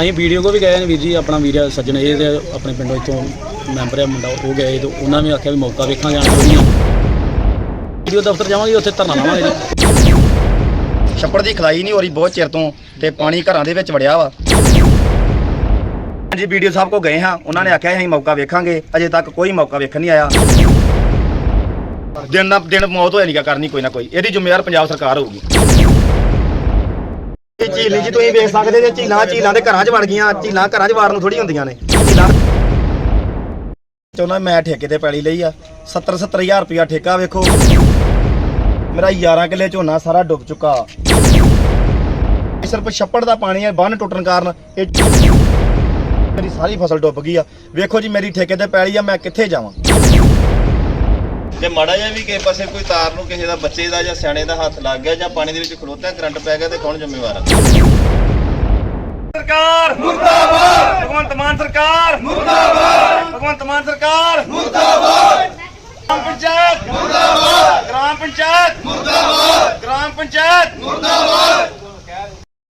ਅਸੀਂ ਵੀਡੀਓ ਕੋ ਵੀ ਗਏ ਨੇ ਵੀਰ ਜੀ, ਆਪਣਾ ਵੀਰ ਸੱਜਣ, ਇਹ ਤੇ ਆਪਣੇ ਪਿੰਡੋਂ ਇੱਥੋਂ ਮੈਂਬਰ ਹੈ ਮੁੰਡਾ ਉਹ ਗਏ ਤੇ ਉਹਨਾਂ ਨੇ ਆਖਿਆ ਵੀ ਮੌਕਾ ਵੇਖਾਂਗੇ ਆਣ ਕੇ ਵੀਡੀਓ ਦਫ਼ਤਰ ਜਾਵਾਂਗੇ, ਉੱਥੇ ਧਰਨਾ ਲਾਵਾਂਗੇ। ਛੱਪੜ ਦੀ ਖਲਾਈ ਨਹੀਂ ਹੋ ਰਹੀ ਬਹੁਤ ਚਿਰ ਤੋਂ ਤੇ ਪਾਣੀ ਘਰਾਂ ਦੇ ਵਿੱਚ ਵੜਿਆ ਵਾ। ਹਾਂਜੀ, ਵੀਡੀਓ ਸਾਹਿਬ ਕੋ ਗਏ ਹਾਂ, ਉਹਨਾਂ ਨੇ ਆਖਿਆ ਅਸੀਂ ਮੌਕਾ ਵੇਖਾਂਗੇ, ਅਜੇ ਤੱਕ ਕੋਈ ਮੌਕਾ ਵੇਖਣ ਨਹੀਂ ਆਇਆ। ਦਿਨ ਨਾ ਦਿਨ ਮੌਤ ਹੋਇਆ ਨਹੀਂਗਾ ਕਰਨੀ ਕੋਈ ਨਾ ਕੋਈ, ਇਹਦੀ ਜ਼ਿੰਮੇਵਾਰ ਪੰਜਾਬ ਸਰਕਾਰ ਹੋਊਗੀ। ਇਹ ਝੀਲ ਜੀ ਤੁਸੀਂ ਵੇਖ ਸਕਦੇ ਜੇ ਝੀਲਾਂ ਝੀਲਾਂ ਦੇ ਘਰਾਂ 'ਚ ਵੜ ਗਈਆਂ, ਝੀਲਾਂ ਘਰਾਂ 'ਚ ਵਾਰਨ ਥੋੜੀ ਹੁੰਦੀਆਂ ਨੇ। ਝੀਲਾਂ ਚਾਹੁੰਦਾ ਮੈਂ ਠੇਕੇ ਤੇ ਪੈਲੀ ਲਈ ਆ। 70 70000 ਰੁਪਇਆ ਠੇਕਾ ਵੇਖੋ। ਮੇਰਾ 11 ਕਿੱਲੇ ਝੋਨਾ ਸਾਰਾ ਡੁੱਬ ਚੁੱਕਾ। ਇਹ ਸਿਰਫ ਛੱਪੜ ਦਾ ਪਾਣੀ ਹੈ, ਬੰਨ ਟੁੱਟਣ ਕਾਰਨ ਇਹ ਮੇਰੀ ਸਾਰੀ ਫਸਲ ਡੁੱਬ ਗਈ ਆ। ਵੇਖੋ ਜੀ, ਮੇਰੀ ਠੇਕੇ ਤੇ ਪੈਲੀ ਆ, ਮੈਂ ਕਿੱਥੇ ਜਾਵਾਂ? ਜੇ ਮਾੜਾ ਜਿਹਾ ਵੀ ਕਿਸੇ ਪਾਸੇ ਕੋਈ ਤਾਰ ਨੂੰ ਕਿਸੇ ਦਾ ਬੱਚੇ ਦਾ ਜਾਂ ਸਿਆਣੇ ਦਾ ਹੱਥ ਲੱਗ ਗਿਆ ਜਾਂ ਪਾਣੀ ਦੇ ਵਿੱਚ ਖਲੋਤਾ ਕਰੰਟ ਪੈ ਗਿਆ ਤੇ ਕੌਣ ਜ਼ਿੰਮੇਵਾਰ ਆ? ਸਰਕਾਰ! ਮੁਰਦਾਬਾਦ! ਭਗਵੰਤ ਮਾਨ ਸਰਕਾਰ! ਮੁਰਦਾਬਾਦ! ਭਗਵੰਤ ਮਾਨ ਸਰਕਾਰ! ਮੁਰਦਾਬਾਦ! ਗ੍ਰਾਮ ਪੰਚਾਇਤ! ਮੁਰਦਾਬਾਦ! ਗ੍ਰਾਮ ਪੰਚਾਇਤ! ਮੁਰਦਾਬਾਦ! ਗ੍ਰਾਮ ਪੰਚਾਇਤ! ਮੁਰਦਾਬਾਦ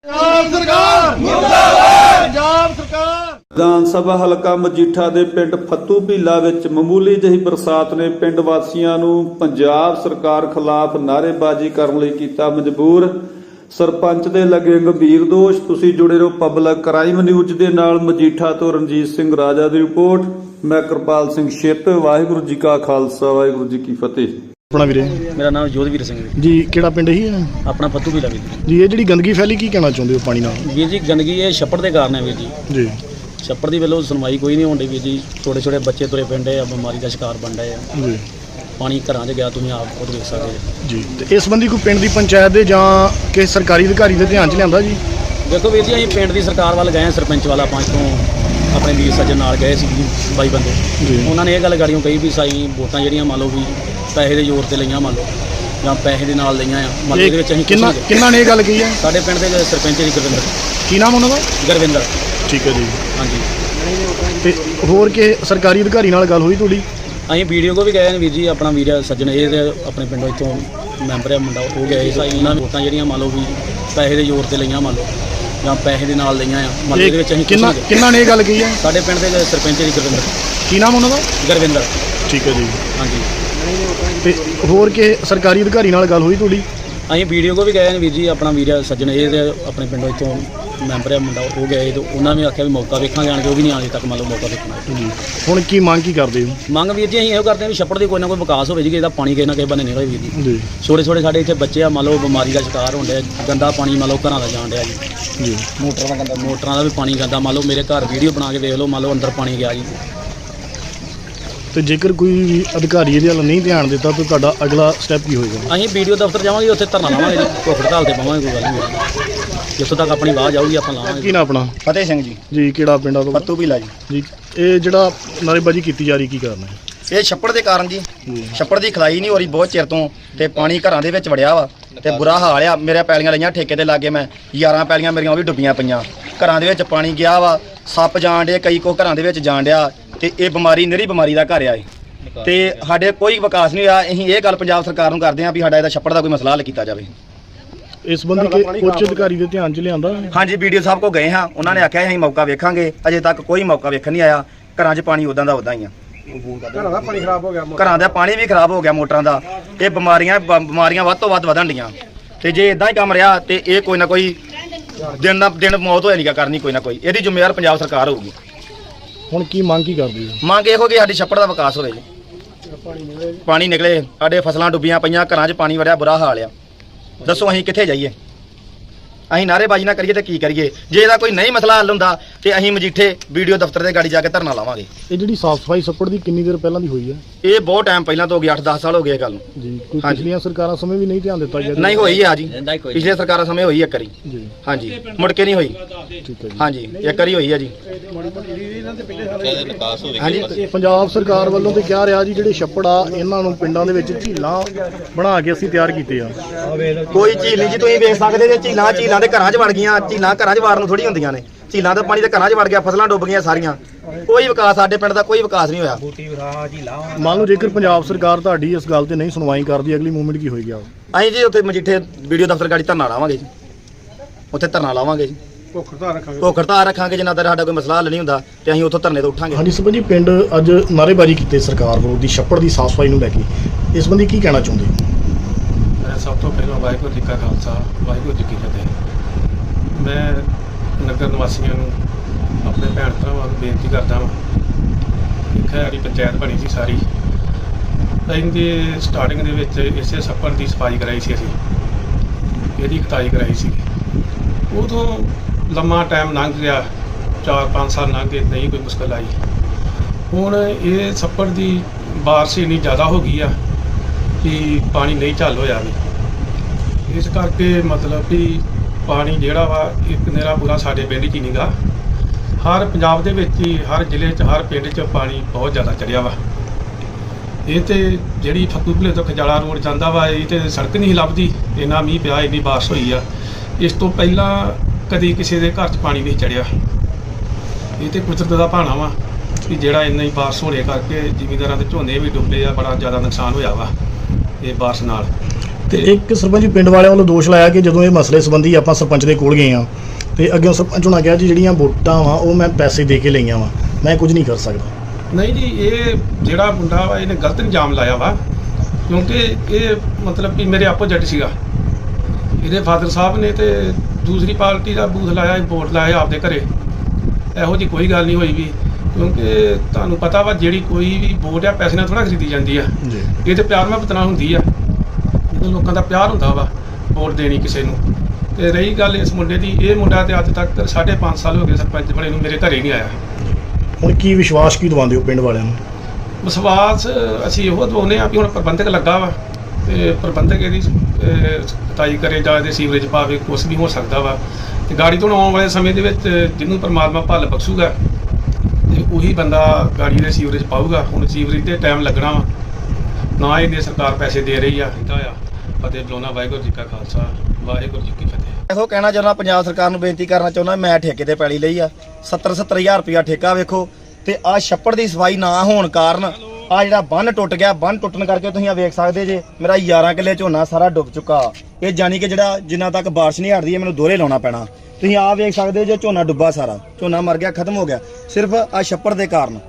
ਪੰਜਾਬ ਸਰਕਾਰ ਮੁਰਦਾਬਾਦ ਪੰਜਾਬ ਸਰਕਾਰ ਵਿਧਾਨ ਸਭਾ ਹਲਕਾ ਮਜੀਠਾ ਦੇ ਪਿੰਡ ਫੱਤੂ ਭੀਲਾ ਵਿੱਚ ਮਾਮੂਲੀ ਜਿਹੀ ਬਰਸਾਤ ਨੇ ਪਿੰਡ ਵਾਸੀਆਂ ਨੂੰ ਪੰਜਾਬ ਸਰਕਾਰ ਖਿਲਾਫ ਨਾਅਰੇਬਾਜ਼ੀ ਕਰਨ ਲਈ ਕੀਤਾ ਮਜਬੂਰ। ਸਰਪੰਚ ਦੇ ਲੱਗੇ ਗੰਭੀਰ ਦੋਸ਼। ਤੁਸੀਂ ਜੁੜੇ ਰਹੋ ਪਬਲਿਕ ਕ੍ਰਾਈਮ ਨਿਊਜ਼ ਦੇ ਨਾਲ ਮਜੀਠਾ ਤੋਂ ਰਣਜੀਤ ਸਿੰਘ ਰਾਜਾ ਦੀ ਰਿਪੋਰਟ। ਮੈਂ ਕਿਰਪਾਲ ਸਿੰਘ ਛਿੱਤ ਵਾਹਿਗੁਰੂ ਜੀ ਕਾ ਖਾਲਸਾ। ਵਾਹਿਗੁਰੂ ਜੀ ਕੀ ਫਤਿਹ। ਆਪਣਾ ਵੀਰੇ? ਮੇਰਾ ਨਾਮ ਜੋਧਵੀਰ ਸਿੰਘ ਜੀ ਜੀ ਕਿਹੜਾ ਪਿੰਡ ਹੀ ਹੈ ਆਪਣਾ ਫੱਤੂ ਵੀ ਜੀ। ਇਹ ਜਿਹੜੀ ਗੰਦਗੀ ਫੈਲੀ ਕੀ ਕਹਿਣਾ ਚਾਹੁੰਦੇ ਹੋ ਪਾਣੀ ਨਾਲ? ਜੀ ਵੀਰ ਜੀ ਗੰਦਗੀ ਇਹ ਛੱਪੜ ਦੇ ਕਾਰਨ ਹੈ ਵੀਰ ਜੀ। ਜੀ। ਛੱਪੜ ਦੀ ਵੱਲੋਂ ਸੁਣਵਾਈ ਕੋਈ ਨਹੀਂ ਹੁੰਦੀ ਵੀਰ ਜੀ। ਛੋਟੇ ਛੋਟੇ ਬੱਚੇ ਤੁਰੇ ਪੈਂਦੇ ਆ ਬਿਮਾਰੀ ਦਾ ਸ਼ਿਕਾਰ ਬਣ ਰਹੇ ਆ। ਜੀ। ਪਾਣੀ ਘਰਾਂ 'ਚ ਗਿਆ ਤੁਸੀਂ ਆਪ ਖੁਦ ਵੇਖ ਸਕਦੇ ਜੀ ਜੀ। ਤੇ ਇਸ ਸੰਬੰਧੀ ਕੋਈ ਪਿੰਡ ਦੀ ਪੰਚਾਇਤ ਦੇ ਜਾਂ ਕਿਸੇ ਸਰਕਾਰੀ ਅਧਿਕਾਰੀ ਦੇ ਧਿਆਨ ਚ ਲਿਆਂਦਾ ਜੀ? ਦੇਖੋ ਵੀਰ ਜੀ ਅਸੀਂ ਪਿੰਡ ਦੀ ਸਰਕਾਰ ਵੱਲ ਗਏ ਹਾਂ ਸਰਪੰਚ ਵਾਲਾ ਪੰਜ ਤੋਂ ਆਪਣੇ ਵੀਰ ਸੱਜਣ ਨਾਲ ਗਏ ਸੀ ਜੀ ਬਾਈ ਬੰਦੇ। ਜੀ। ਉਹਨਾਂ ਨੇ ਇਹ ਗੱਲ ਗਾੜੀਆਂ ਕਹੀ ਵੀ ਸਾਈ ਵੋਟਾਂ ਜਿਹੜੀਆਂ ਮੰਨ ਲਓ ਵੀ ਪੈਸੇ ਦੇ ਜ਼ੋਰ ਤੇ ਲਈਆਂ ਮੰਨ ਲਓ ਜਾਂ ਪੈਸੇ ਦੇ ਨਾਲ ਲਈਆਂ ਆ। ਮੰਨ ਲਓ ਇਹਦੇ ਵਿੱਚ ਅਸੀਂ ਕਿੰਨਾ ਕਿੰਨਾ ਨੇ ਇਹ ਗੱਲ ਕਹੀ ਹੈ ਸਾਡੇ ਪਿੰਡ ਦੇ ਸਰਪੰਚ ਜੀ ਗੁਰਵਿੰਦਰ। ਕੀ ਨਾਮ ਉਹਨਾਂ ਦਾ? ਗੁਰਵਿੰਦਰ। ਠੀਕ ਹੈ ਜੀ। ਹਾਂਜੀ। ਤੇ ਹੋਰ ਕਿ ਸਰਕਾਰੀ ਅਧਿਕਾਰੀ ਨਾਲ ਗੱਲ ਹੋਈ ਤੁਹਾਡੀ? ਅਸੀਂ ਵੀਡੀਓ ਕੋ ਵੀ ਗਏ ਨੇ ਵੀਰ ਜੀ ਆਪਣਾ ਵੀਰ ਸੱਜਣ ਇਹ ਤੇ ਆਪਣੇ ਪਿੰਡੋਂ ਇੱਥੋਂ ਮੈਂਬਰ ਹੈ ਮੁੰਡਾ ਉਹ ਗਏ ਸੀ। ਉਹਨਾਂ ਨੇ ਵੋਟਾਂ ਜਿਹੜੀਆਂ ਮੰਨ ਲਓ ਵੀ ਪੈਸੇ ਦੇ ਜ਼ੋਰ ਤੇ ਲਈਆਂ ਮੰਨ ਲਓ ਜਾਂ ਪੈਸੇ ਦੇ ਨਾਲ ਲਈਆਂ ਆ। ਮੰਨ ਲਓ ਇਹਦੇ ਵਿੱਚ ਅਸੀਂ ਕਿੰਨਾ ਕਿੰਨਾ ਨੇ ਇਹ ਗੱਲ ਕਹੀ ਹੈ ਸਾਡੇ ਪਿੰਡ ਦੇ ਸਰਪੰਚ ਜੀ ਗੁਰਵਿੰਦਰ। ਕੀ ਨਾਮ ਉਹਨਾਂ ਦਾ? ਗੁਰਵਿੰਦਰ। ਠੀਕ ਹੈ ਜੀ। ਹਾਂਜੀ। ਤੇ ਹੋਰ ਕਿ ਸਰਕਾਰੀ ਅਧਿਕਾਰੀ ਨਾਲ ਗੱਲ ਹੋਈ ਤੁਹਾਡੀ? ਅਸੀਂ ਵੀਡੀਓ ਕੋ ਵੀ ਗਏ ਨੇ ਵੀਰ ਜੀ ਆਪਣਾ ਵੀਰ ਸੱਜਣ ਇਹ ਆਪਣੇ ਪਿੰਡੋਂ ਇੱਥੋਂ ਮੈਂਬਰ ਹੈ ਮੁੰਡਾ ਉਹ ਗਏ ਤੇ ਉਹਨਾਂ ਨੇ ਆਖਿਆ ਵੀ ਮੌਕਾ ਵੇਖਾਂਗੇ ਆਣ ਕੇ ਉਹ ਵੀ ਨਹੀਂ ਆਣੇ ਤੱਕ ਮੰਨ ਲਓ ਮੌਕਾ ਵੇਖਣਾ। ਹੁਣ ਕੀ ਮੰਗ ਕੀ ਕਰਦੇ ਹੋ? ਮੰਗ ਵੀਰ ਜੀ ਅਸੀਂ ਇਹੋ ਕਰਦੇ ਹਾਂ ਵੀ ਛੱਪੜ ਦੀ ਕੋਈ ਨਾ ਕੋਈ ਵਿਕਾਸ ਹੋਵੇ ਜੀ ਕਿ ਇਹਦਾ ਪਾਣੀ ਕਿਸੇ ਨਾ ਕਿਸੇ ਬੰਨੇ ਨਿਕਲੇ ਵੀਰ ਜੀ। ਜੀ। ਛੋਟੇ ਛੋਟੇ ਸਾਡੇ ਇੱਥੇ ਬੱਚੇ ਆ ਮੰਨ ਲਓ ਬਿਮਾਰੀ ਦਾ ਸ਼ਿਕਾਰ ਹੁੰਦੇ ਆ ਗੰਦਾ ਪਾਣੀ ਮੰਨ ਲਓ ਘਰਾਂ ਦਾ ਜਾਣ ਡਿਆ ਜੀ। ਜੀ। ਮੋਟਰਾਂ ਦਾ ਗੰਦਾ ਮੋਟਰਾਂ ਦਾ ਵੀ ਪਾਣੀ ਗੰਦਾ ਮੰਨ ਲਓ ਮੇਰੇ ਘਰ ਵੀਡੀਓ ਬਣਾ ਕੇ ਵੇਖ ਲਓ ਮੰਨ ਲਓ ਅੰਦਰ ਪਾਣੀ ਗਿਆ ਜੀ। ਤੇ ਜੇਕਰ ਕੋਈ ਵੀ ਅਧਿਕਾਰੀ ਇਹਦੇ ਵੱਲ ਨਹੀਂ ਧਿਆਨ ਦਿੱਤਾ ਤਾਂ ਤੁਹਾਡਾ ਅਗਲਾ ਸਟੈਪ ਕੀ ਹੋਏਗਾ? ਅਸੀਂ ਵੀਡੀਓ ਦਫ਼ਤਰ ਜਾਵਾਂਗੇ ਉੱਥੇ ਧਰਨਾ ਲਾਵਾਂਗੇ ਜੀ। ਭੁੱਖ ਹੜਤਾਲ ਤੇ ਪਾਵਾਂਗੇ ਕੋਈ ਗੱਲ ਨਹੀਂ। ਜਿੱਥੋਂ ਤੱਕ ਆਪਣੀ ਆਵਾਜ਼ ਆਊਗੀ ਆਪਾਂ ਲਾਵਾਂਗੇ। ਕੀ ਨਾ ਆਪਣਾ? ਫਤਿਹ ਸਿੰਘ ਜੀ। ਜੀ ਕਿਹੜਾ ਪਿੰਡ ਤੁਹਾਡਾ? ਫੱਤੂ ਭੀਲਾ ਜੀ। ਜੀ ਇਹ ਜਿਹੜਾ ਨਾਰੇਬਾਜ਼ੀ ਕੀਤੀ ਜਾ ਰਹੀ ਕੀ ਕਾਰਨ ਹੈ? ਇਹ ਛੱਪੜ ਦੇ ਕਾਰਨ ਜੀ। ਜੀ ਛੱਪੜ ਦੀ ਖਲਾਈ ਨਹੀਂ ਹੋ ਰਹੀ ਬਹੁਤ ਚਿਰ ਤੋਂ ਤੇ ਪਾਣੀ ਘਰਾਂ ਦੇ ਵਿੱਚ ਵੜਿਆ ਵਾ ਤੇ ਬੁਰਾ ਹਾਲ ਆ। ਮੇਰੇ ਪੈਲੀਆਂ ਲਈਆਂ ਠੇਕੇ ਤੇ ਲਾਗੇ ਮੈਂ। 11 ਪੈਲੀਆਂ ਮੇਰੀਆਂ ਉਹ ਵੀ ਡੁੱਬੀਆਂ ਪਈਆਂ। ਘਰਾਂ ਦੇ ਵਿੱਚ ਪਾਣੀ ਗਿਆ ਵਾ ਸੱਪ ਜਾਣ ਡੇ ਕਈ ਕੋ ਘਰਾਂ ਦੇ ਵਿੱਚ ਜਾਣ ਡਿਆ। ਤੇ ਇਹ ਬਿਮਾਰੀ ਨਿਹਰੀ ਬਿਮਾਰੀ ਦਾ ਘਰ ਆ ਇਹ। ਤੇ ਸਾਡੇ ਕੋਈ ਵਿਕਾਸ ਨਹੀਂ ਹੋਇਆ। ਅਸੀਂ ਇਹ ਗੱਲ ਪੰਜਾਬ ਸਰਕਾਰ ਨੂੰ ਕਰਦੇ ਹਾਂ ਵੀ ਸਾਡਾ ਇਹਦਾ ਛੱਪੜ ਦਾ ਕੋਈ ਮਸਲਾ ਹੱਲ ਕੀਤਾ ਜਾਵੇ। ਇਸ ਸੰਬੰਧੀ ਕਿ ਉੱਚ ਅਧਿਕਾਰੀ ਦੇ ਧਿਆਨ ਚ ਲਿਆਂਦਾ? ਹਾਂਜੀ ਵੀਡੀਓ ਸਾਹਿਬ ਕੋ ਗਏ ਹਾਂ। ਉਹਨਾਂ ਨੇ ਆਖਿਆ ਅਸੀਂ ਮੌਕਾ ਵੇਖਾਂਗੇ। ਅਜੇ ਤੱਕ ਕੋਈ ਮੌਕਾ ਵੇਖਣ ਨਹੀਂ ਆਇਆ। ਘਰਾਂ 'ਚ ਪਾਣੀ ਉਦਾਂ ਦਾ ਉਦਾਂ ਹੀ ਆ। ਘਰਾਂ ਦਾ ਪਾਣੀ ਖਰਾਬ ਹੋ ਗਿਆ ਘਰਾਂ ਦਾ। ਪਾਣੀ ਵੀ ਖਰਾਬ ਹੋ ਗਿਆ ਮੋਟਰਾਂ ਦਾ। ਇਹ ਬਿਮਾਰੀਆਂ ਬਿਮਾਰੀਆਂ ਵੱਧ ਤੋਂ ਵੱਧ ਵਧਣ ਡੀਆਂ। ਤੇ ਜੇ ਇਦਾਂ ਹੀ ਕੰਮ ਰਿਹਾ ਤੇ ਇਹ ਕੋਈ ਨਾ ਕੋਈ ਦਿਨ ਨਾ ਦਿਨ ਮੌਤ ਨਹੀਂਗਾ ਕਰਨੀ ਕੋਈ ਨਾ ਕੋਈ। ਇਹਦੀ ਜ਼ਿੰਮੇਵਾਰ ਪੰਜਾਬ ਸਰਕਾਰ ਹੋਊਗੀ। ਹੁਣ ਕੀ ਮੰਗ ਕੀ ਕਰਦੇ ਹੋ? ਮੰਗ ਇਹੋ ਕਿ ਸਾਡੀ ਛੱਪੜ ਦਾ ਵਿਕਾਸ ਹੋਵੇ ਜੀ। ਪਾਣੀ ਨਿਕਲੇ, ਸਾਡੇ ਫਸਲਾਂ ਡੁੱਬੀਆਂ ਪਈਆਂ, ਘਰਾਂ 'ਚ ਪਾਣੀ ਵੜਿਆ, ਬੁਰਾ ਹਾਲ ਆ। ਦੱਸੋ ਅਸੀਂ ਕਿੱਥੇ ਜਾਈਏ? ਅਸੀਂ ਨਾਅਰੇਬਾਜ਼ੀ ਨਾ ਕਰੀਏ ਤੇ ਕੀ ਕਰੀਏ? ਜੇ ਇਹਦਾ ਕੋਈ ਨਹੀਂ ਮਸਲਾ ਹੱਲ ਹੁੰਦਾ ਤੇ ਅਸੀਂ ਮਜੀਠੇ ਵੀਡੀਓ ਦਫ਼ਤਰ ਦੇ ਗਾੜੀ ਜਾ ਕੇ ਧਰਨਾ ਲਾਵਾਂਗੇ। ਇਹ ਜਿਹੜੀ ਸਾਫ਼ ਸਫ਼ਾਈ ਸੱਪੜ ਦੀ ਕਿੰਨੀ ਦੇਰ ਪਹਿਲਾਂ ਦੀ ਹੋਈ ਹੈ ਇਹ ਬਹੁਤ ਟਾਈਮ ਪਹਿਲਾਂ ਤੋਂ ਹੋ ਗਿਆ 8-10 ਸਾਲ ਹੋ ਗਏ ਇਹ ਗੱਲ ਨੂੰ। ਜੀ ਕੋਈ ਹਾਂਜੀ। ਪਿਛਲੀਆਂ ਸਰਕਾਰਾਂ ਸਮੇਂ ਵੀ ਨਹੀਂ ਧਿਆਨ ਦਿੱਤਾ ਗਿਆ ਨਹੀਂ ਹੋਈ ਆ ਜੀ। ਪਿਛਲੇ ਸਰਕਾਰਾਂ ਸਮੇਂ ਹੋਈ ਇੱਕ ਵਾਰੀ। ਜੀ। ਹਾਂਜੀ ਮੁੜ ਕੇ ਨਹੀਂ ਹੋਈ। ਠੀਕ ਹੈ ਜੀ। ਹਾਂਜੀ ਇੱਕ ਵਾਰੀ ਹੋਈ ਆ ਜੀ। ਹਾਂਜੀ। ਪੰਜਾਬ ਸਰਕਾਰ ਵੱਲੋਂ ਤੇ ਕਿਹਾ ਰਿਹਾ ਜੀ ਜਿਹੜੇ ਛੱਪੜ ਆ ਇਹਨਾਂ ਨੂੰ ਪਿੰਡਾਂ ਦੇ ਵਿੱਚ ਝੀਲਾਂ ਬਣਾ ਕੇ ਅਸੀਂ ਤਿਆਰ ਕੀਤੇ ਆ। ਕੋਈ ਝੀਲ ਨਹੀਂ ਜੀ ਤੁਸੀਂ ਵੇਖ ਸਕਦੇ ਜੇ ਝੀਲਾਂ ਝੀਲਾਂ ਦੇ ਘਰਾਂ 'ਚ ਵੜ ਗਈਆਂ ਝੀਲਾਂ ਘਰਾਂ 'ਚ ਵਾਰਨ ਥੋੜੀ ਹੁੰਦੀਆਂ ਨੇ। ਝੀਲਾਂ ਦਾ ਪਾਣੀ ਤੇ ਘਰਾਂ 'ਚ ਵੜ ਗਿਆ ਫਸਲਾਂ ਡੁੱਬ ਗਈਆਂ ਸਾਰੀਆਂ। ਕੋਈ ਵਿਕਾਸ ਸਾਡੇ ਪਿੰਡ ਦਾ ਕੋਈ ਵਿਕਾਸ ਨਹੀਂ ਹੋਇਆ। ਮੰਨ ਲਓ ਜੇਕਰ ਪੰਜਾਬ ਸਰਕਾਰ ਤੁਹਾਡੀ ਇਸ ਗੱਲ ਤੇ ਨਹੀਂ ਸੁਣਵਾਈ ਕਰਦੀ ਅਗਲੀ ਮੂਵਮੈਂਟ ਕੀ ਹੋਏਗੀ ਆ ਅਸੀਂ ਜੀ ਉੱਥੇ ਮਜੀਠੇ ਵੀਡੀਓ ਦਫ਼ਤਰ ਗਾੜੀ ਧਰਨਾ ਲਾਵਾਂਗੇ ਜੀ। ਉੱਥੇ ਧਰਨਾ ਲਾਵਾਂਗੇ ਜੀ। ਭੁੱਖ ਹੜਤਾਲ ਰੱਖਾਂਗੇ। ਭੁੱਖ ਹੜਤਾਲ ਰੱਖਾਂਗੇ ਜਿੰਨਾ ਤੱਕ ਸਾਡਾ ਕੋਈ ਮਸਲਾ ਹੱਲ ਨਹੀਂ ਹੁੰਦਾ ਤੇ ਅਸੀਂ ਉੱਥੋਂ ਧਰਨੇ ਤੋਂ ਉੱਠਾਂਗੇ। ਹਾਂਜੀ ਸਰਪੰਚ ਜੀ ਪਿੰਡ ਅੱਜ ਨਾਅਰੇਬਾਜ਼ੀ ਕੀਤੀ ਸਰਕਾਰ ਵਿਰੋਧੀ ਛੱਪੜ ਦੀ ਸਾਫ਼ ਸਫ਼ਾਈ ਨੂੰ ਲੈ ਕੇ। ਇਸ ਸੰਬੰਧੀ ਕੀ ਕਹਿਣਾ ਚਾਹੁੰਦੇ ਹੋ? ਮੈਂ ਸਭ ਤੋਂ ਪਹਿਲਾਂ ਵਾਹਿਗੁਰੂ ਜੀ ਕਾ ਖਾਲਸਾ ਵਾਹਿਗੁਰੂ ਜੀ ਕੀ ਫਤਿਹ। ਮੈਂ ਨਗਰ ਨਿਵਾਸੀਆਂ ਨੂੰ ਆਪਣੇ ਭੈਣ ਭਰਾਵਾਂ ਨੂੰ ਬੇਨਤੀ ਕਰਦਾ ਹਾਂ ਖੈਰੀ ਪੰਚਾਇਤ ਬਣੀ ਸੀ ਸਾਰੀ ਇਹਦੇ ਸਟਾਰਟਿੰਗ ਦੇ ਵਿੱਚ ਇਸੇ ਛੱਪੜ ਦੀ ਸਫ਼ਾਈ ਕਰਾਈ ਸੀ ਅਸੀਂ। ਇਹਦੀ ਕਟਾਈ ਕਰਾਈ ਸੀ। ਉਦੋਂ ਲੰਮਾ ਟਾਈਮ ਲੰਘ ਗਿਆ 4-5 ਸਾਲ ਲੰਘ ਗਏ, ਨਹੀਂ ਕੋਈ ਮੁਸ਼ਕਲ ਆਈ। ਹੁਣ ਇਹ ਛੱਪੜ ਦੀ ਬਾਰਿਸ਼ ਇੰਨੀ ਜ਼ਿਆਦਾ ਹੋ ਗਈ ਆ ਕਿ ਪਾਣੀ ਨਹੀਂ ਚੱਲ ਹੋਇਆ ਵੀ। ਇਸ ਕਰਕੇ ਮਤਲਬ ਵੀ ਪਾਣੀ ਜਿਹੜਾ ਵਾ, ਇੱਕ ਨੇਰਾ ਪੂਰਾ ਸਾਡੇ ਪਿੰਡ 'ਚ ਹੀ ਨਹੀਂਗਾ ਹਰ ਪੰਜਾਬ ਦੇ ਵਿੱਚ ਹੀ, ਹਰ ਜ਼ਿਲ੍ਹੇ 'ਚ, ਹਰ ਪਿੰਡ 'ਚ ਪਾਣੀ ਬਹੁਤ ਜ਼ਿਆਦਾ ਚੜਿਆ ਵਾ। ਇਹ ਤੇ ਜਿਹੜੀ ਫੱਤੂਪੁਲੇ ਤੋਂ ਖਜਾਲਾ ਰੋਡ ਜਾਂਦਾ ਵਾ, ਇਹ ਤੇ ਸੜਕ ਨਹੀਂ ਲੱਭਦੀ, ਇੰਨਾ ਮੀਂਹ ਪਿਆ, ਇੰਨੀ ਬਾਰਿਸ਼ ਹੋਈ ਆ। ਇਸ ਤੋਂ ਪਹਿਲਾਂ ਕਦੀ ਕਿਸੇ ਦੇ ਘਰ 'ਚ ਪਾਣੀ ਨਹੀਂ ਚੜਿਆ। ਇਹ ਤੇ ਕੁਦਰਤ ਦਾ ਭਾਣਾ ਵਾ ਕਿ ਜਿਹੜਾ ਇੰਨਾ ਹੀ ਬਾਰਿਸ਼ ਹੋਣੇ ਕਰਕੇ ਜ਼ਿਮੀਂਦਾਰਾਂ ਦੇ ਝੋਨੇ ਵੀ ਡੁੱਬੇ ਆ, ਬੜਾ ਜ਼ਿਆਦਾ ਨੁਕਸਾਨ ਹੋਇਆ ਵਾ ਇਹ ਬਾਰਿਸ਼ ਨਾਲ। ਤੇ ਇੱਕ ਸਰਪੰਚ ਜੀ ਪਿੰਡ ਵਾਲਿਆਂ ਵੱਲੋਂ ਦੋਸ਼ ਲਾਇਆ ਕਿ ਜਦੋਂ ਇਹ ਮਸਲੇ ਸੰਬੰਧੀ ਆਪਾਂ ਸਰਪੰਚ ਦੇ ਕੋਲ ਗਏ ਆ ਤੇ ਅੱਗੇ ਸਰਪੰਚ ਹੋਣਾ ਕਿਹਾ ਜੀ ਜਿਹੜੀਆਂ ਵੋਟਾਂ ਵਾ ਉਹ ਮੈਂ ਪੈਸੇ ਦੇ ਕੇ ਲਈਆਂ ਵਾ ਮੈਂ ਕੁਝ ਨਹੀਂ ਕਰ ਸਕਦਾ। ਨਹੀਂ ਜੀ ਇਹ ਜਿਹੜਾ ਮੁੰਡਾ ਵਾ ਇਹਨੇ ਗਲਤ ਇਲਜ਼ਾਮ ਲਾਇਆ ਵਾ ਕਿਉਂਕਿ ਇਹ ਮਤਲਬ ਕਿ ਮੇਰੇ ਆਪੋਜੀਟ ਸੀਗਾ। ਇਹਦੇ ਫਾਦਰ ਸਾਹਿਬ ਨੇ ਤੇ ਦੂਸਰੀ ਪਾਰਟੀ ਦਾ ਬੂਥ ਲਾਇਆ ਵੋਟ ਲਾਇਆ ਆਪਦੇ ਘਰੇ। ਇਹੋ ਜੀ ਕੋਈ ਗੱਲ ਨਹੀਂ ਹੋਈ ਵੀ ਕਿਉਂਕਿ ਤੁਹਾਨੂੰ ਪਤਾ ਵਾ ਜਿਹੜੀ ਕੋਈ ਵੀ ਵੋਟ ਆ ਪੈਸੇ ਨਾਲ ਥੋੜਾ ਖਰੀਦੀ ਜਾਂਦੀ ਆ। ਜੀ। ਇਹ ਤੇ ਪਿਆਰ ਮੁਹੱਬਤ ਨਾਲ ਹੁੰਦੀ ਆ। ਲੋਕਾਂ ਦਾ ਪਿਆਰ ਹੁੰਦਾ ਵਾ ਵੋਟ ਦੇਣੀ ਕਿਸੇ ਨੂੰ। ਤੇ ਰਹੀ ਗੱਲ ਇਸ ਮੁੰਡੇ ਦੀ ਇਹ ਮੁੰਡਾ ਤੇ ਅੱਜ ਤੱਕ 5.5 ਸਾਲ ਹੋ ਗਏ ਸਰਪੰਚ ਬਣੇ ਨੂੰ ਮੇਰੇ ਘਰੇ ਨਹੀਂ ਆਇਆ। ਹੁਣ ਕੀ ਵਿਸ਼ਵਾਸ ਕੀ ਦਵਾਉਂਦੇ ਹੋ ਪਿੰਡ ਵਾਲਿਆਂ ਨੂੰ? ਵਿਸ਼ਵਾਸ ਅਸੀਂ ਇਹੋ ਦਵਾਉਂਦੇ ਆ ਵੀ ਹੁਣ ਪ੍ਰਬੰਧਕ ਲੱਗਾ ਵਾ ਤੇ ਪ੍ਰਬੰਧਕ ਇਹਦੀ ਕਟਾਈ ਕਰੇ ਜਾਂ ਇਹਦੇ ਸੀਵਰੇਜ ਪਾਵੇ ਕੁਛ ਵੀ ਹੋ ਸਕਦਾ ਵਾ। ਤੇ ਗਾੜੀ ਤੋਂ ਆਉਣ ਵਾਲੇ ਸਮੇਂ ਦੇ ਵਿੱਚ ਜਿਹਨੂੰ ਪਰਮਾਤਮਾ ਭੱਲ ਬਖਸ਼ੂਗਾ ਤੇ ਉਹੀ ਬੰਦਾ ਗਾੜੀ ਦੇ ਸੀਵਰੇਜ ਪਾਊਗਾ। ਹੁਣ ਸੀਵਰੇਜ ਤੇ ਟਾਈਮ ਲੱਗਣਾ ਵਾ। ਨਾ ਇਹਨੇ ਸਰਕਾਰ ਪੈਸੇ ਦੇ ਰਹੀ ਆ ਕਹਿੰਦਾ ਆ। ਫਤਿਹ ਬੁਲਾਉਣਾ ਵਾਹਿਗੁਰੂ ਜੀ ਕਾ ਖਾਲਸਾ, ਵਾਹਿਗੁਰੂ ਜੀ ਕੀ ਫਤਿਹ। ਇਹੋ ਕਹਿਣਾ ਚਾਹੁੰਦਾ, ਪੰਜਾਬ ਸਰਕਾਰ ਨੂੰ ਬੇਨਤੀ ਕਰਨਾ ਚਾਹੁੰਦਾ, ਮੈਂ ਠੇਕੇ ਤੇ ਪੈਲੀ ਲਈ ਆ। 70 70000 ਰੁਪਇਆ ਠੇਕਾ ਵੇਖੋ, ਤੇ ਆ ਛੱਪੜ ਦੀ ਸਫ਼ਾਈ ਨਾ ਹੋਣ ਕਾਰਨ ਆ ਜਿਹੜਾ ਬੰਨ ਟੁੱਟ ਗਿਆ, ਬੰਨ ਟੁੱਟਣ ਕਰਕੇ ਤੁਸੀਂ ਆ ਵੇਖ ਸਕਦੇ ਜੇ, ਮੇਰਾ 11 ਕਿੱਲੇ ਝੋਨਾ ਸਾਰਾ ਡੁੱਬ ਚੁੱਕਾ। ਇਹ ਜਾਨੀ ਕਿ ਜਿਹੜਾ ਜਿੰਨਾ ਤੱਕ ਬਾਰਿਸ਼ ਨਹੀਂ ਹਟਦੀ, ਇਹ ਮੈਨੂੰ ਦੋਹਰੇ ਲਾਉਣਾ ਪੈਣਾ। ਤੁਸੀਂ ਆ ਵੇਖ ਸਕਦੇ ਜੇ, ਝੋਨਾ ਡੁੱਬਾ ਸਾਰਾ, ਝੋਨਾ ਮਰ ਗਿਆ, ਖਤਮ ਹੋ ਗਿਆ। ਸਿਰਫ ਆ ਛੱਪੜ ਦੇ ਕਾਰਨ।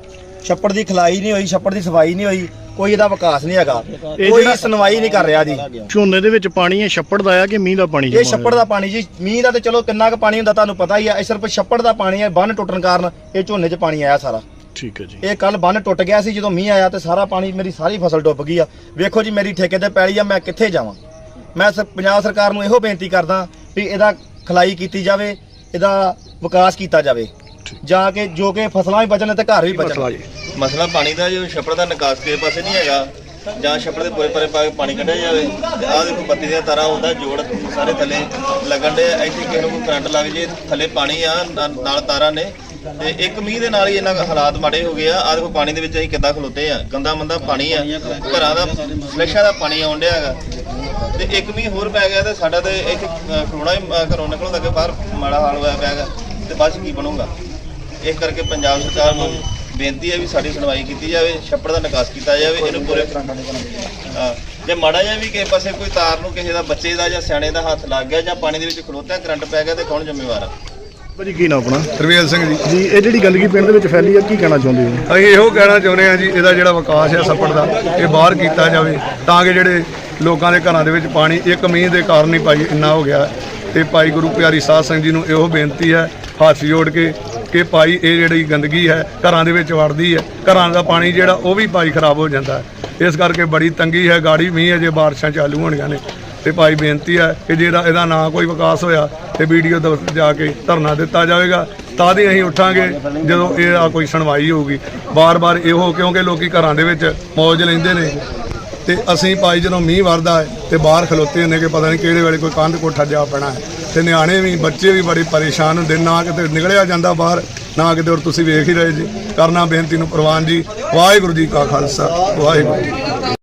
ਛੱਪੜ ਦੀ ਖਲਾਈ ਨਹੀਂ ਹੋਈ, ਛੱਪੜ ਦੀ ਸਫ਼ਾਈ ਨਹੀਂ ਹੋਈ ਕੋਈ ਇਹਦਾ ਵਿਕਾਸ ਨਹੀਂ ਹੈਗਾ। ਕੋਈ ਸੁਣਵਾਈ ਨਹੀਂ ਕਰ ਰਿਹਾ ਜੀ। ਝੋਨੇ ਦੇ ਵਿੱਚ ਪਾਣੀ ਹੈ ਛੱਪੜ ਦਾ ਆ ਕਿ ਮੀਂਹ ਦਾ ਪਾਣੀ ਇਹ ਛੱਪੜ ਦਾ ਪਾਣੀ ਜੀ। ਮੀਂਹ ਦਾ ਤੇ ਚਲੋ ਕਿੰਨਾ ਕੁ ਪਾਣੀ ਹੁੰਦਾ ਤੁਹਾਨੂੰ ਪਤਾ ਹੀ ਆ। ਇਹ ਸਿਰਫ ਛੱਪੜ ਦਾ ਪਾਣੀ ਹੈ ਬੰਨ ਟੁੱਟਣ ਕਾਰਨ ਇਹ ਝੋਨੇ 'ਚ ਪਾਣੀ ਆਇਆ ਸਾਰਾ। ਠੀਕ ਹੈ ਜੀ। ਇਹ ਕੱਲ ਬੰਨ ਟੁੱਟ ਗਿਆ ਸੀ ਜਦੋਂ ਮੀਂਹ ਆਇਆ ਤੇ ਸਾਰਾ ਪਾਣੀ ਮੇਰੀ ਸਾਰੀ ਫਸਲ ਡੁੱਬ ਗਈ ਆ। ਵੇਖੋ ਜੀ ਮੇਰੀ ਠੇਕੇ ਤੇ ਪੈਲੀ ਆ ਮੈਂ ਕਿੱਥੇ ਜਾਵਾਂ? ਮੈਂ ਸ- ਪੰਜਾਬ ਸਰਕਾਰ ਨੂੰ ਇਹੋ ਬੇਨਤੀ ਕਰਦਾ ਵੀ ਇਹਦਾ ਖਲਾਈ ਕੀਤੀ ਜਾਵੇ ਇਹਦਾ ਵਿਕਾਸ ਕੀਤਾ ਜਾਵੇ। ਜਾ ਕੇ ਜੋ ਕਿ ਫਸਲਾਂ ਵੀ ਬਚਣ ਤੇ ਘਰ ਵੀ ਬਚਣ। ਮਸਲਾ ਪਾਣੀ ਦਾ ਜੋ ਛੱਪੜ ਦਾ ਨਿਕਾਸ ਕਿਸੇ ਪਾਸੇ ਨਹੀਂ ਹੈਗਾ ਜਾਂ ਛੱਪੜ ਦੇ ਪੂਰੇ ਪਰੇ ਪਾ ਕੇ ਪਾਣੀ ਕੱਢਿਆ ਜਾਵੇ ਆਹ ਦੇਖੋ ਬੱਤੀ ਦੀਆਂ ਤਾਰਾਂ ਉਹਦਾ ਜੋੜ ਸਾਰੇ ਥੱਲੇ ਲੱਗਣ ਦੇ ਇੱਥੇ ਕਿਸੇ ਨੂੰ ਕੋਈ ਕਰੰਟ ਲੱਗ ਜੇ ਥੱਲੇ ਪਾਣੀ ਆ ਨਾ- ਨਾਲ ਤਾਰਾਂ ਨੇ ਤੇ ਇੱਕ ਮੀਂਹ ਦੇ ਨਾਲ ਹੀ ਇਹਨਾਂ ਹਾਲਾਤ ਮਾੜੇ ਹੋ ਗਏ ਆ ਆਹ ਦੇਖੋ ਪਾਣੀ ਦੇ ਵਿੱਚ ਅਸੀਂ ਕਿੱਦਾਂ ਖਲੋਤੇ ਆ ਗੰਦਾ ਮੰਦਾ ਪਾਣੀ ਆ ਘਰਾਂ ਦਾ ਫਲੈਸ਼ਾਂ ਦਾ ਪਾਣੀ ਆਉਣ ਡਿਆ ਹੈਗਾ ਤੇ ਇੱਕ ਮੀਂਹ ਹੋਰ ਪੈ ਗਿਆ ਤੇ ਸਾਡਾ ਤੇ ਇੱਥੇ ਅ, ਹੀ ਘਰੋਂ ਨਿਕਲਣ ਲੱਗੇ ਬਾਹਰ ਮਾੜਾ ਹਾਲ ਹੋਇਆ ਪਿਆ ਹੈਗਾ ਤੇ ਬਸ ਕੀ ਬਣੂਗਾ? ਇਸ ਕਰਕੇ ਪੰਜਾਬ ਸਰਕਾਰ ਨੂੰ ਬੇਨਤੀ ਹੈ ਵੀ ਸਾਡੀ ਸੁਣਵਾਈ ਕੀਤੀ ਜਾਵੇ ਛੱਪੜ ਦਾ ਨਿਕਾਸ ਕੀਤਾ ਜਾਵੇ ਇਹਨੂੰ ਪੂਰੇ ਹਾਂ, ਜੇ ਮਾੜਾ ਜਿਹਾ ਵੀ ਕਿਸੇ ਪਾਸੇ ਕੋਈ ਤਾਰ ਨੂੰ ਕਿਸੇ ਦਾ ਬੱਚੇ ਦਾ ਜਾਂ ਸਿਆਣੇ ਦਾ ਹੱਥ ਲੱਗ ਗਿਆ ਜਾਂ ਪਾਣੀ ਦੇ ਵਿੱਚ ਖਲੋਤਾ ਕਰੰਟ ਪੈ ਗਿਆ ਤੇ ਕੌਣ ਜ਼ਿੰਮੇਵਾਰ ਆ? ਭਾਜੀ ਕੀ ਨਾ ਆਪਣਾ? ਰਵੇਲ ਸਿੰਘ ਜੀ। ਜੀ ਇਹ ਜਿਹੜੀ ਗੰਦਗੀ ਪਿੰਡ ਦੇ ਵਿੱਚ ਫੈਲੀ ਆ ਕੀ ਕਹਿਣਾ ਚਾਹੁੰਦੇ ਹੋ? ਅਸੀਂ ਇਹੋ ਕਹਿਣਾ ਚਾਹੁੰਦੇ ਹਾਂ ਜੀ ਇਹਦਾ ਜਿਹੜਾ ਵਿਕਾਸ ਹੈ ਸੱਪੜ ਦਾ ਇਹ ਬਾਹਰ ਕੀਤਾ ਜਾਵੇ ਤਾਂ ਕਿ ਜਿਹੜੇ ਲੋਕਾਂ ਦੇ ਘਰਾਂ ਦੇ ਵਿੱਚ ਪਾਣੀ ਇੱਕ ਮੀਂਹ ਦੇ ਕਾਰਨ ਹੀ ਭਾਈ ਇੰਨਾ ਹੋ ਗਿਆ। ਤੇ ਭਾਈ ਗੁਰੂ ਪਿਆਰੀ ਸਾਧ ਸੰਗਤ ਜੀ ਨੂੰ ਇਹੋ ਬੇਨਤੀ ਹੈ ਹੱਥ ਜੋੜ ਕੇ ਕਿ ਭਾਈ ਇਹ ਜਿਹੜੀ ਗੰਦਗੀ ਹੈ ਘਰਾਂ ਦੇ ਵਿੱਚ ਵੜਦੀ ਹੈ। ਘਰਾਂ ਦਾ ਪਾਣੀ ਜਿਹੜਾ, ਉਹ ਵੀ ਭਾਈ ਖਰਾਬ ਹੋ ਜਾਂਦਾ ਹੈ। ਇਸ ਕਰਕੇ ਬੜੀ ਤੰਗੀ ਹੈ, ਗਾੜੀ ਮੀਂਹ ਅਜੇ ਬਾਰਿਸ਼ਾਂ ਚਾਲੂ ਹੋਣੀਆਂ ਨੇ। ਤੇ ਭਾਈ ਬੇਨਤੀ ਹੈ ਕਿ ਜਿਹੜਾ ਇਹਦਾ ਨਾ ਕੋਈ ਵਿਕਾਸ ਹੋਇਆ, ਤੇ ਵੀਡੀਓ ਦਫ਼ਤਰ ਜਾ ਕੇ ਧਰਨਾ ਦਿੱਤਾ ਜਾਵੇਗਾ। ਤਾਂ ਦੀ ਅਸੀਂ ਉੱਠਾਂਗੇ ਜਦੋਂ ਇਹ ਕੋਈ ਸੁਣਵਾਈ ਹੋਊਗੀ। ਬਾਰ-ਬਾਰ ਇਹੋ, ਕਿਉਂਕਿ ਲੋਕੀ ਘਰਾਂ ਦੇ ਵਿੱਚ ਮੌਜ ਲੈਂਦੇ ਨੇ। ਤੇ ਅਸੀਂ ਭਾਈ ਜਦੋਂ ਮੀਂਹ ਵਰਦਾ ਹੈ ਤੇ ਬਾਹਰ ਖਲੋਤੇ ਹੁੰਦੇ ਕਿ ਪਤਾ ਨਹੀਂ ਕਿਹੜੇ ਵੇਲੇ ਕੋਈ ਕੰਧ ਕੋਠਾ ਜਾ ਪੈਣਾ ਹੈ। ਤੇ ਨਿਆਣੇ ਵੀ, ਬੱਚੇ ਵੀ ਬੜੇ ਪਰੇਸ਼ਾਨ ਹੁੰਦੇ, ਨਾ ਕਿਤੇ ਨਿਕਲਿਆ ਜਾਂਦਾ ਬਾਹਰ, ਨਾ ਕਿਤੇ ਹੋਰ ਤੁਸੀਂ ਵੇਖ ਹੀ ਰਹੇ ਜੀ। ਕਰਨਾ ਬੇਨਤੀ ਨੂੰ ਪ੍ਰਵਾਨ ਜੀ। ਵਾਹਿਗੁਰੂ ਜੀ ਕਾ ਖਾਲਸਾ, ਵਾਹਿਗੁਰੂ ਜੀ